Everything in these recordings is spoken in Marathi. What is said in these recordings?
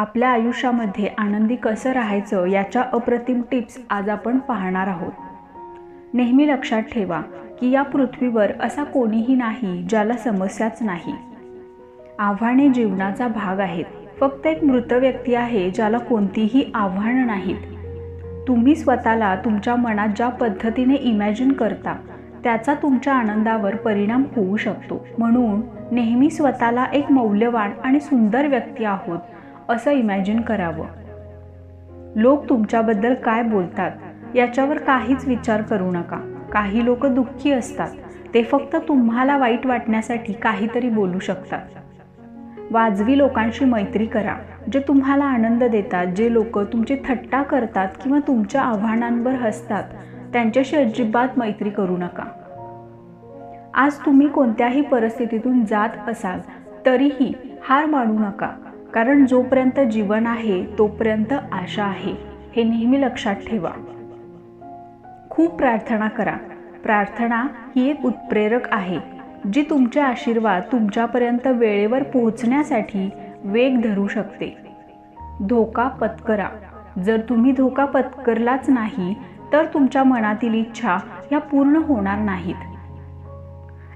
आपल्या आयुष्यामध्ये आनंदी कसं राहायचं याच्या अप्रतिम टिप्स आज आपण पाहणार आहोत. नेहमी लक्षात ठेवा की या पृथ्वीवर असा कोणीही नाही ज्याला समस्याच नाही. आव्हाने जीवनाचा भाग आहेत. फक्त एक मृत व्यक्ती आहे ज्याला कोणतीही आव्हानं नाहीत. तुम्ही स्वतःला तुमच्या मनात ज्या पद्धतीने इमॅजिन करता त्याचा तुमच्या आनंदावर परिणाम होऊ शकतो. म्हणून नेहमी स्वतःला एक मौल्यवान आणि सुंदर व्यक्ती आहोत. असं इमॅजिन करावं. लोक तुमच्याबद्दल काय बोलतात याच्यावर काहीच विचार करू नका. काही लोक दुःखी असतात. ते फक्त तुम्हाला वाईट वाटण्यासाठी काहीतरी बोलू शकतात. वाजवी लोकांशी मैत्री करा जे तुम्हाला आनंद देतात जे लोक तुमची थट्टा करतात किंवा तुमच्या आव्हानांवर हसतात त्यांच्याशी अजिबात मैत्री करू नका. आज तुम्ही कोणत्याही परिस्थितीतून जात असाल तरीही हार मानू नका. कारण जोपर्यंत जीवन आहे तोपर्यंत आशा आहे. हे नेहमी लक्षात ठेवा. खूप प्रार्थना करा. प्रार्थना ही एक उत्प्रेरक आहे जी तुमचे आशीर्वाद तुमच्यापर्यंत वेळेवर पोहोचण्यासाठी वेग धरू शकते. धोका पत्करा. जर तुम्ही धोका पत्करलाच नाही तर तुमच्या मनातील इच्छा ह्या पूर्ण होणार नाहीत.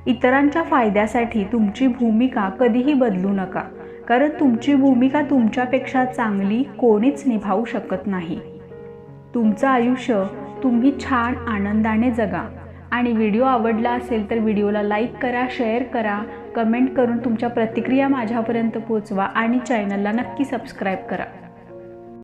इतरांच्या फायद्यासाठी तुमची भूमिका कधीही बदलू नका. कारण तुमची भूमिका तुमच्यापेक्षा चांगली कोणीच निभावू शकत नाही. तुमचं आयुष्य तुम्ही छान आनंदाने जगा. आणि व्हिडिओ आवडला असेल तर व्हिडिओला लाईक करा शेअर करा कमेंट करून तुमच्या प्रतिक्रिया माझ्यापर्यंत पोचवा आणि चॅनलला नक्की सबस्क्राईब करा.